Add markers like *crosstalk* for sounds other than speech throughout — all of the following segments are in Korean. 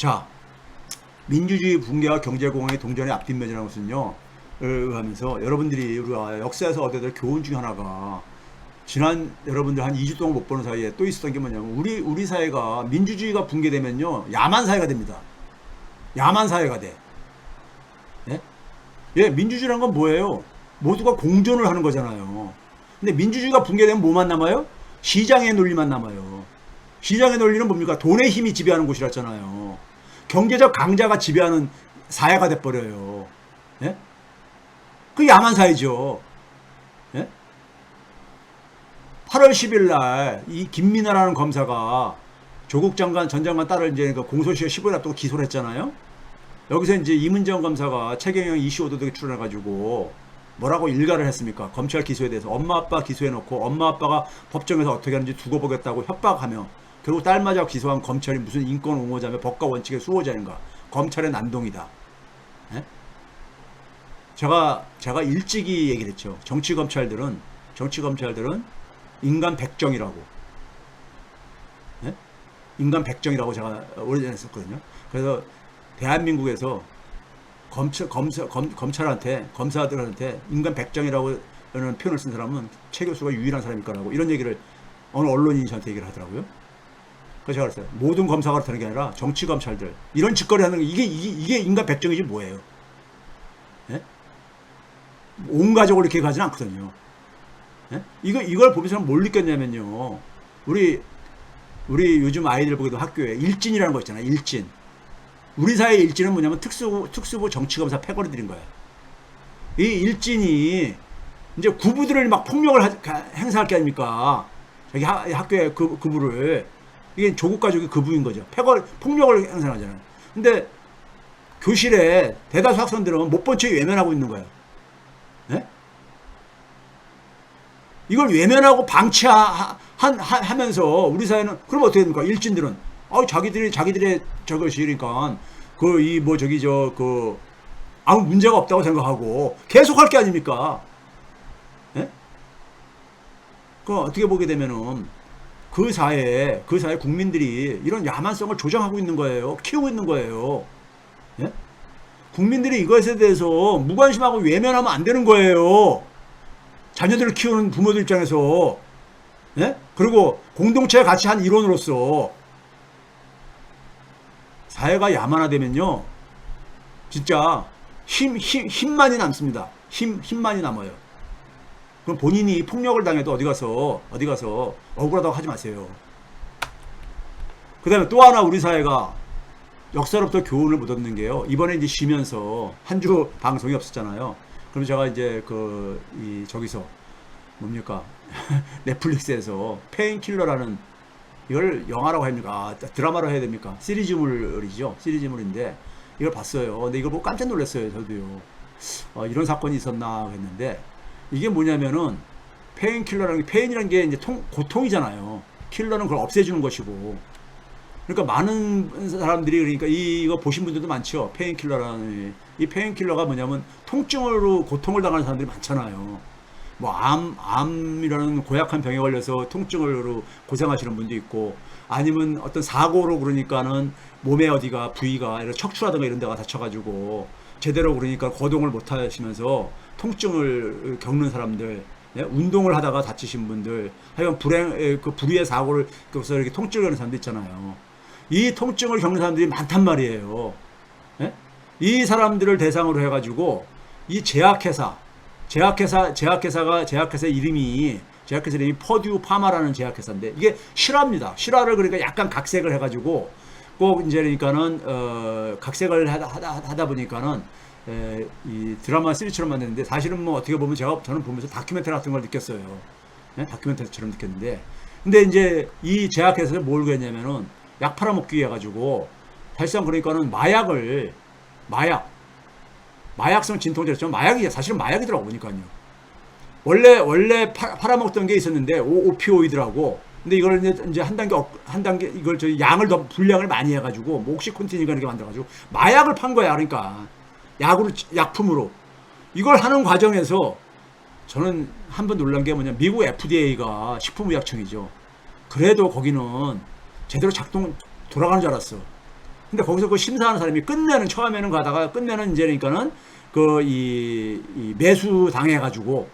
자, 민주주의 붕괴와 경제공황의 동전의 앞뒷면이라는 것은요, 을 하면서 여러분들이 우리가 역사에서 얻어야 될 교훈 중에 하나가 지난 여러분들 한 2주 동안 못 보는 사이에 또 있었던 게 뭐냐면 우리 우리 사회가 민주주의가 붕괴되면요 야만 사회가 됩니다. 야만 사회가 돼. 예? 예, 민주주의란 건 뭐예요? 모두가 공존을 하는 거잖아요. 근데 민주주의가 붕괴되면 뭐만 남아요? 시장의 논리만 남아요. 시장의 논리는 뭡니까? 돈의 힘이 지배하는 곳이랬잖아요. 경제적 강자가 지배하는 사회가 돼버려요. 예? 그 야만 사회죠. 예? 8월 10일 날 이 김민아라는 검사가 조국 장관 전 장관 딸을 이제 그 공소시효 15일 앞두고 기소를 했잖아요. 여기서 이제 이문정 검사가 최경영 이슈 오도독에 출연해가지고 뭐라고 일가를 했습니까? 검찰 기소에 대해서 엄마 아빠 기소해놓고 엄마 아빠가 법정에서 어떻게 하는지 두고 보겠다고 협박하며 결국 딸마저 기소한 검찰이 무슨 인권 옹호자며 법과 원칙의 수호자인가? 검찰의 난동이다. 예? 제가 제가 일찍이 얘기를 했죠. 정치 검찰들은 정치 검찰들은 인간 백정이라고. 예? 인간 백정이라고 제가 오래전에 했었거든요. 그래서 대한민국에서 검찰 검사 검, 검찰한테 검사들한테 인간 백정이라고 하는 표현을 쓴 사람은 최 교수가 유일한 사람일 거라고 이런 얘기를 어느 언론인이 저한테 얘기를 하더라고요. 그래서 제가 그랬어요. 모든 검사가 그렇다는 게 아니라 정치 검찰들 이런 짓거리 하는 게 이게 이게, 이게 인간 백정이지 뭐예요? 예? 온 가족을 이렇게 가지는 않거든요. 예? 이거 이걸 보면서 뭘 느꼈냐면요. 우리 우리 요즘 아이들 보기도 학교에 일진이라는 거 있잖아요. 일진. 우리 사회의 일진은 뭐냐면 특수부 특수부 정치검사 패거리들인 거예요. 이 일진이 이제 구부들을 막 폭력을 하- 가- 행사할 게 아닙니까? 저기 하- 학교에 그 구부를 이게 조국 가족이 그 부인 거죠. 패거 폭력을 행사하잖아요. 근데 교실에 대다수 학생들은 못 본 채 외면하고 있는 거예요. 예? 이걸 외면하고 방치하면서 우리 사회는 그럼 어떻게 됩니까? 일진들은 아 자기들이 자기들의 저것이니까 그 이 뭐 저기 저 그 아무 문제가 없다고 생각하고 계속 할 게 아닙니까? 예? 그 어떻게 보게 되면은 그 사회에 그 사회 국민들이 이런 야만성을 조장하고 있는 거예요. 키우고 있는 거예요. 예? 국민들이 이것에 대해서 무관심하고 외면하면 안 되는 거예요. 자녀들을 키우는 부모들 입장에서 예? 그리고 공동체가 같이 한 일원으로서 사회가 야만화되면요 진짜 힘, 힘, 힘만이 남습니다 힘, 힘만이 남아요 그럼 본인이 폭력을 당해도 어디 가서 어디 가서 억울하다고 하지 마세요 그 다음에 또 하나 우리 사회가 역사로부터 교훈을 못 얻는 게요. 이번에 이제 쉬면서 한 주 방송이 없었잖아요. 그럼 제가 이제 그, 이, 저기서, 뭡니까. *laughs* 넷플릭스에서 페인킬러라는 이걸 영화라고 합니까? 아, 드라마로 해야 됩니까? 시리즈물이죠. 시리즈물인데 이걸 봤어요. 근데 이걸 보고 깜짝 놀랐어요. 저도요. 어, 이런 사건이 있었나 했는데 이게 뭐냐면은 페인킬러라는 게 페인이라는 게 이제 통, 고통이잖아요. 킬러는 그걸 없애주는 것이고 그러니까 많은 사람들이 그러니까 이- 이거 보신 분들도 많죠. 페인킬러라는 이 페인킬러가 뭐냐면 통증으로 고통을 당하는 사람들이 많잖아요. 뭐 암, 암이라는 고약한 병에 걸려서 통증으로 고생하시는 분도 있고 아니면 어떤 사고로 그러니까는 몸에 어디가 부위가 척추라든가 이런 데가 다쳐가지고 제대로 그러니까 거동을 못 하시면서 통증을 겪는 사람들 예? 운동을 하다가 다치신 분들 하여간 불행 에, 그 불의의 사고를 겪어서 이렇게 통증을 겪는 사람도 있잖아요. 이 통증을 겪는 사람들이 많단 말이에요. 예? 이 사람들을 대상으로 해가지고 이 제약회사, 제약회사, 제약회사가 제약회사 이름이 제약회사 이름이 퍼듀 파마라는 제약회사인데 이게 실화입니다. 실화를 그러니까 약간 각색을 해가지고 꼭 이제 그러니까는 어, 각색을 하다, 하다, 하다 보니까는 에, 이 드라마 시리즈처럼 만드는데 사실은 뭐 어떻게 보면 제가 저는 보면서 다큐멘터리 같은 걸 느꼈어요. 예? 다큐멘터리처럼 느꼈는데 근데 이제 이 제약회사에서 뭘 그랬냐면은 약 팔아먹기 해가지고 사실상 그러니까는 마약을 마약 마약성 진통제였죠. 마약이 사실은 마약이더라고 보니까요. 원래 원래 파, 팔아먹던 게 있었는데 오, 오피오이드라고. 근데 이걸 이제, 한 단계 업- 한 단계 이걸 저희 양을 더 분량을 많이 해가지고 뭐 옥시콘틴인가 이렇게 만들어가지고 마약을 판 거야. 그러니까 약으로 약품으로 이걸 하는 과정에서 저는 한 번 놀란 게 뭐냐 미국 FDA가 식품의약청이죠. 그래도 거기는 제대로 작동 돌아가는 줄 알았어. 근데 거기서 그 심사하는 사람이 끝내는 처음에는 가다가 끝내는 이제니까는 그 이 매수 당해 가지고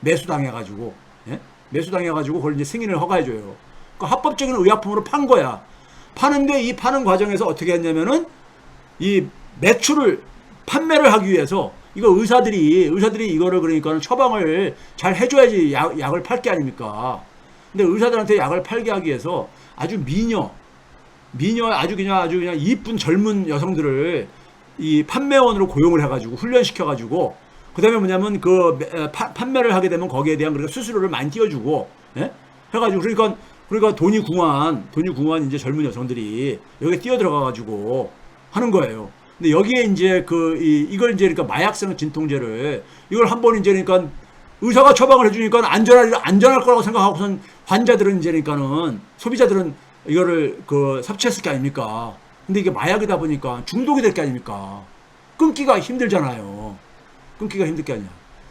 매수 당해 가지고 예? 매수 당해 가지고 그걸 이제 승인을 허가해 줘요. 그 합법적인 의약품으로 판 거야. 파는데 이 파는 과정에서 어떻게 했냐면은 이 매출을 판매를 하기 위해서 이거 의사들이 의사들이 이거를 그러니까 처방을 잘 해줘야지 약, 약을 팔 게 아닙니까? 근데 의사들한테 약을 팔게 하기 위해서 아주 미녀 미녀 아주 그냥 아주 그냥 이쁜 젊은 여성들을 이 판매원으로 고용을 해가지고 훈련시켜가지고 그 다음에 뭐냐면 그 매- 파- 판매를 하게 되면 거기에 대한 그러니까 수수료를 많이 띄워주고 예? 해가지고 그러니까 그러니까 돈이 궁한 돈이 궁한 이제 젊은 여성들이 여기 뛰어 들어가가지고 하는 거예요. 근데 여기에 이제 그 이, 이걸 이제 그러니까 마약성 진통제를 이걸 한 번 이제 그러니까 의사가 처방을 해주니까 안전할 안전할 거라고 생각하고선 환자들은 이제 그러니까는 소비자들은 이거를 그 섭취했을 게 아닙니까? 근데 이게 마약이다 보니까 중독이 될 게 아닙니까? 끊기가 힘들잖아요. 끊기가 힘들 게 아니야.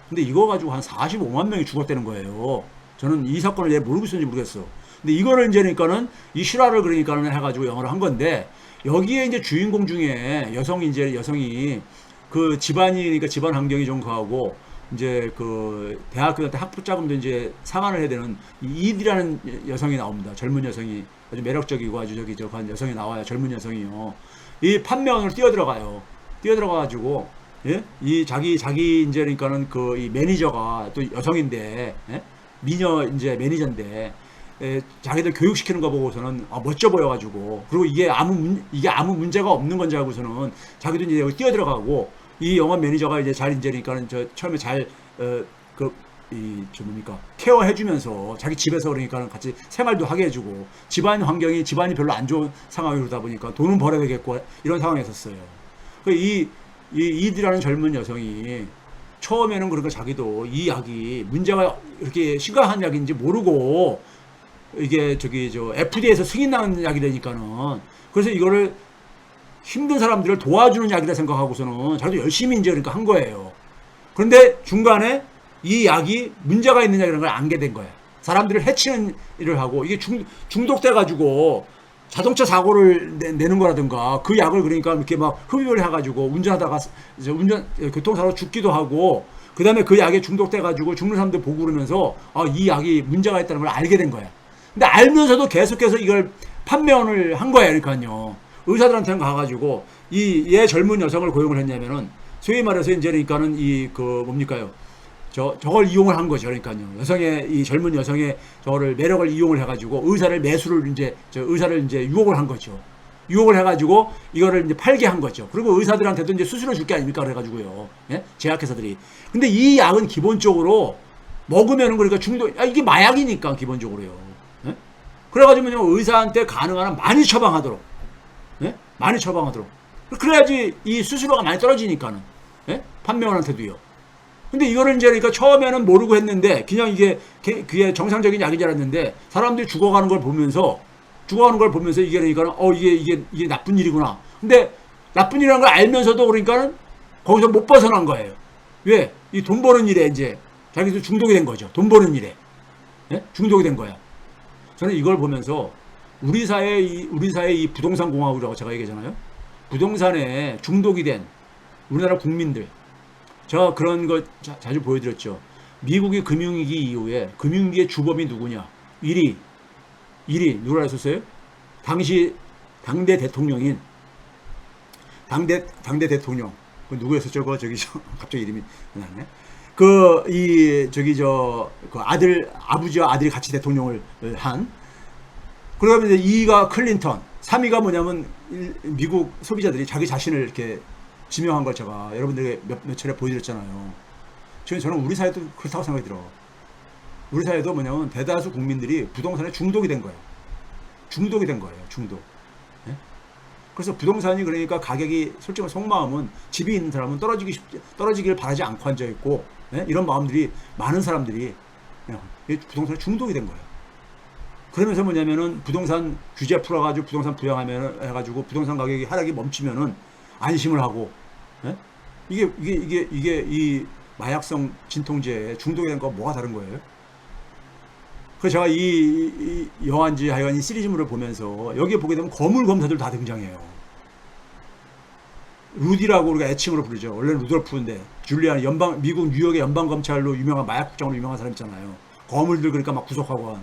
근데 이거 가지고 한 45만 명이 죽었다는 거예요. 저는 이 사건을 왜 모르고 있었는지 모르겠어. 근데 이거를 이제 그러니까는 이 실화를 그러니까는 해가지고 영화를 한 건데 여기에 이제 주인공 중에 여성이 이제 여성이 그 집안이 그러니까 집안 환경이 좀 그하고 이제 그 대학교 때 학부 자금도 이제 상환을 해야 되는 이 이디라는 여성이 나옵니다. 젊은 여성이 아주 매력적이고 아주 저기 저한 여성이 나와요. 젊은 여성이요. 이 판매원으로 뛰어 들어가요. 뛰어 들어가 가지고 예? 이 자기 자기 이제 그러니까는 그 이 매니저가 또 여성인데 예? 미녀 이제 매니저인데 에, 자기들 교육시키는 거 보고서는 아, 멋져 보여가지고 그리고 이게 아무 문, 이게 아무 문제가 없는 건지 알고서는 자기도 이제 여기 뛰어 들어가고 이 영업 매니저가 이제 잘 그러니까는 저 처음에 잘그이저 뭡니까 케어해주면서 자기 집에서 그러니까는 같이 생활도 하게 해주고 집안 환경이 집안이 별로 안 좋은 상황이 그러다 보니까 돈은 벌어야 되겠고 이런 상황이었었어요. 그 이, 이 이디라는 젊은 여성이 처음에는 그러니까 자기도 이 약이 문제가 이렇게 심각한 약인지 모르고 이게 저기 저 FDA에서 승인 나는 약이 되니까는 그래서 이거를 힘든 사람들을 도와주는 약이라 생각하고서는 자기도 열심히 이제 그러니까 한 거예요. 그런데 중간에 이 약이 문제가 있는 약이라는 걸 알게 된 거야. 사람들을 해치는 일을 하고 이게 중, 중독돼 가지고 자동차 사고를 내, 는 거라든가 그 약을 그러니까 이렇게 막 흡입을 해가지고 운전하다가 이제 운전 교통사고 죽기도 하고 그 다음에 그 약에 중독돼 가지고 죽는 사람들 보고 그러면서 아, 이 약이 문제가 있다는 걸 알게 된 거야. 근데 알면서도 계속해서 이걸 판매원을 한 거예요. 그러니까요. 의사들한테는 가가지고 이얘 젊은 여성을 고용을 했냐면은 소위 말해서 이제 그러니까는 이 그 뭡니까요? 저 저걸 이용을 한 거죠. 그러니까요. 여성의 이 젊은 여성의 저를 매력을 이용을 해가지고 의사를 매수를 이제 저 의사를 이제 유혹을 한 거죠. 유혹을 해가지고 이거를 이제 팔게 한 거죠. 그리고 의사들한테도 이제 수수료 줄 게 아닙니까? 그래가지고요. 예? 제약회사들이. 근데 이 약은 기본적으로 먹으면은 그러니까 중독, 아, 이게 마약이니까 기본적으로요. 예? 그래가지고 뭐 의사한테 가능한 한 많이 처방하도록, 예? 많이 처방하도록. 그래야지 이 수수료가 많이 떨어지니까는, 예? 판매원한테도요. 근데 이거를 이제 그러니까 처음에는 모르고 했는데 그냥 이게 게- 그게 정상적인 약인 줄 알았는데 사람들이 죽어가는 걸 보면서 죽어가는 걸 보면서 이게 그러니까 어 이게 이게 이게 나쁜 일이구나. 근데 나쁜 일이라는 걸 알면서도 그러니까는 거기서 못 벗어난 거예요. 왜? 이 돈 버는 일에 이제 자기도 중독이 된 거죠. 돈 버는 일에 예? 중독이 된 거야. 저는 이걸 보면서 우리 사회 이 우리 사회 이 부동산 공화국이라고 제가 얘기하잖아요. 부동산에 중독이 된 우리나라 국민들 제가 그런 거 자, 주 보여드렸죠. 미국이 금융위기 이후에 금융위기의 주범이 누구냐? 1위. 1위 누구라 했었어요? 당시 당대 대통령인 당대 당대 대통령 그 누구였었죠? 그 저기 저 갑자기 이름이 나네. 그 이 저기 저 그 아들 아버지와 아들이 같이 대통령을 한 그러면 이제 2위가 클린턴, 3위가 뭐냐면 일- 미국 소비자들이 자기 자신을 이렇게 지명한 걸 제가 여러분들에게 몇, 몇 차례 보여드렸잖아요. 지금 저는 우리 사회도 그렇다고 생각이 들어. 우리 사회도 뭐냐면 대다수 국민들이 부동산에 중독이 된 거예요. 중독이 된 거예요. 중독. 예? 그래서 부동산이 그러니까 가격이 솔직히 속마음은 집이 있는 사람은 떨어지기 쉽, 떨어지기를 바라지 않고 앉아 있고 예? 이런 마음들이 많은 사람들이 이 부동산에 중독이 된 거예요. 그러면서 뭐냐면은 부동산 규제 풀어가지고 부동산 부양하면 해가지고 부동산 가격이 하락이 멈추면은 안심을 하고 예? 이게 이게 이게 이게 이 마약성 진통제에 중독이 된거 뭐가 다른 거예요? 그래서 제가 이, 이, 이 영화인지 하여간 이 시리즈물을 보면서 여기에 보게 되면 거물 검사들 다 등장해요. 루디라고 우리가 애칭으로 부르죠. 원래는 루돌프인데 줄리안 연방 미국 뉴욕의 연방 검찰로 유명한 마약 국장으로 유명한 사람 있잖아요. 거물들 그러니까 막 구속하고 하는.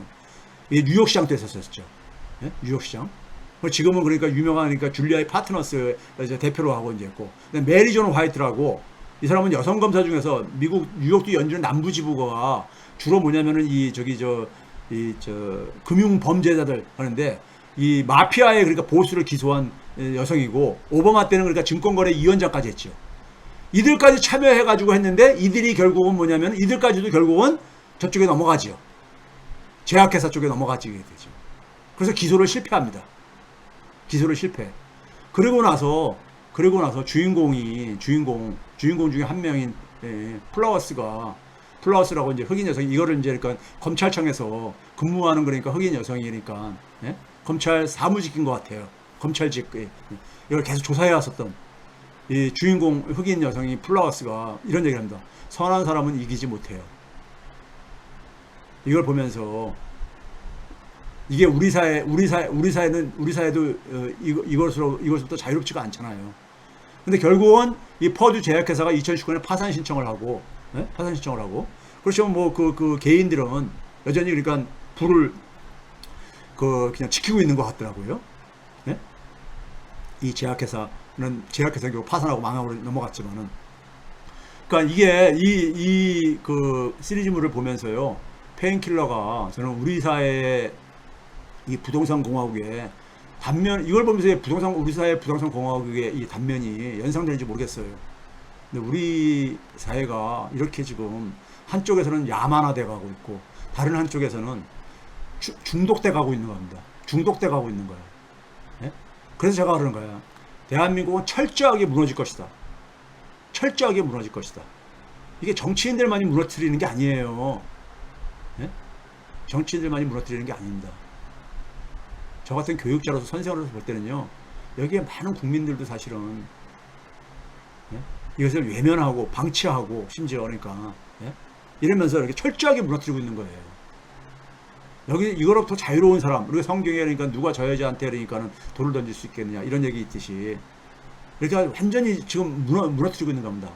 이 뉴욕 시장도 했었었죠. 예? 뉴욕 시장. 그리고 지금은 그러니까 유명하니까 줄리아의 파트너스 대표로 하고 이제 있고. 근데 메리 존 화이트라고 이 사람은 여성 검사 중에서 미국 뉴욕도 연준 남부 지부가 주로 뭐냐면은 이 저기 저 이 저 금융 범죄자들 하는데 이 마피아의 그러니까 보수를 기소한 에, 여성이고 오바마 때는 그러니까 증권거래 위원장까지 했죠. 이들까지 참여해가지고 했는데 이들이 결국은 뭐냐면 이들까지도 결국은 저쪽에 넘어가지요. 제약회사 쪽에 넘어가지게 되죠. 그래서 기소를 실패합니다. 기소를 실패. 그리고 나서 그리고 나서 주인공이 주인공 주인공 중에 한 명인 예, 플라워스가 플라워스라고 이제 흑인 여성 이거를 이제 그러니까 검찰청에서 근무하는 그러니까 흑인 여성이니까 예? 검찰 사무직인 것 같아요. 검찰직 예, 이걸 계속 조사해 왔었던 이 주인공 흑인 여성이 플라워스가 이런 얘기를 합니다. 선한 사람은 이기지 못해요. 이걸 보면서 이게 우리 사회, 우리 사회, 우리 사회는 우리 사회도 어, 이것으로 이것부터 자유롭지가 않잖아요. 근데 결국은 이 퍼듀 제약회사가 2019년에 파산 신청을 하고 예? 파산 신청을 하고 그렇지만 뭐 그 그 개인들은 여전히 그러니까 불을 그 그냥 지키고 있는 것 같더라고요. 예? 이 제약회사는 제약회사 결국 파산하고 망하고 넘어갔지만은 그러니까 이게 이 이 그 시리즈물을 보면서요 페인킬러가 저는 우리 사회의 이 부동산 공화국의 단면 이걸 보면서 부동산 우리 사회 부동산 공화국의 이 단면이 연상되는지 모르겠어요. 근데 우리 사회가 이렇게 지금 한쪽에서는 야만화돼 가고 있고 다른 한쪽에서는 주- 중독돼 가고 있는 겁니다. 중독돼 가고 있는 거예요. 예? 그래서 제가 그러는 거야. 대한민국은 철저하게 무너질 것이다. 철저하게 무너질 것이다. 이게 정치인들만이 무너뜨리는 게 아니에요. 예? 정치인들만이 무너뜨리는 게 아닙니다. 저 같은 교육자로서 선생으로서 볼 때는요, 여기에 많은 국민들도 사실은 예? 이것을 외면하고 방치하고 심지어 그러니까 예? 이러면서 이렇게 철저하게 무너뜨리고 있는 거예요. 여기 이거로부터 자유로운 사람, 우리가 성경에 그러니까 누가 저 여자한테 그러니까는 돌을 던질 수 있겠느냐 이런 얘기 있듯이 이렇게 완전히 지금 무너, 무너뜨리고 있는 겁니다.